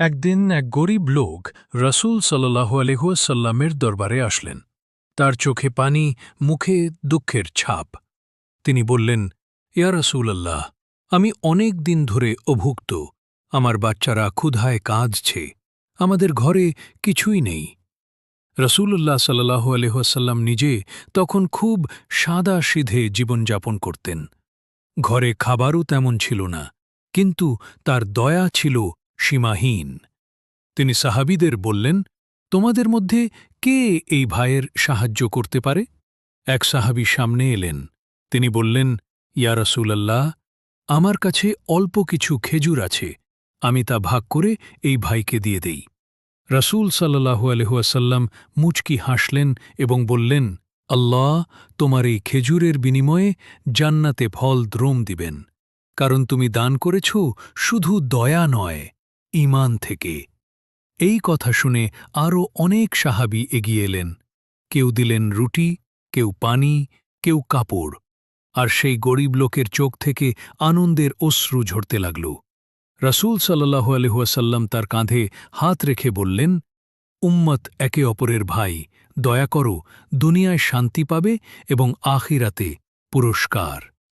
একদিন এক গরিব লোক রসুল সাল্লাহু আলহাসাল্লামের দরবারে আসলেন। তার চোখে পানি, মুখে দুঃখের ছাপ। তিনি বললেন, ইয়া রসুলাল্লাহ, আমি অনেক দিন ধরে অভুক্ত। আমার বাচ্চারা ক্ষুধায় কাঁদছে। আমাদের ঘরে কিছুই নেই। রসুল্লাহ সাল্লাহু আলহাসাল্লাম নিজে তখন খুব সাদা সিধে জীবনযাপন করতেন। ঘরে খাবারও তেমন ছিল না, কিন্তু তার দয়া ছিল সীমাহীন। তিনি সাহাবিদের বললেন, তোমাদের মধ্যে কে এই ভাইয়ের সাহায্য করতে পারে? এক সাহাবি সামনে এলেন। তিনি বললেন, ইয়া রসুলাল্লাহ, আমার কাছে অল্প কিছু খেজুর আছে। আমি তা ভাগ করে এই ভাইকে দিয়ে দেই। রসুল সাল্লাহু আলহুয়াসাল্লাম মুচকি হাসলেন এবং বললেন, আল্লাহ তোমার এই খেজুরের বিনিময়ে জান্নাতে ফল দ্রোম দিবেন। কারণ তুমি দান করেছ শুধু দয়া নয়। ঈমান থেকে। এই কথা শুনে আরও অনেক সাহাবি এগিয়ে এলেন। কেউ দিলেন রুটি, কেউ পানি, কেউ কাপড়। আর সেই গরিব লোকের চোখ থেকে আনন্দের অশ্রু ঝরতে লাগল। রসুল সাল্লাহ আলহুয়াসাল্লাম তার কাঁধে হাত রেখে বললেন, উম্মত একে অপরের ভাই, দয়া করো, দুনিয়ায় শান্তি পাবে এবং আখিরাতে পুরস্কার।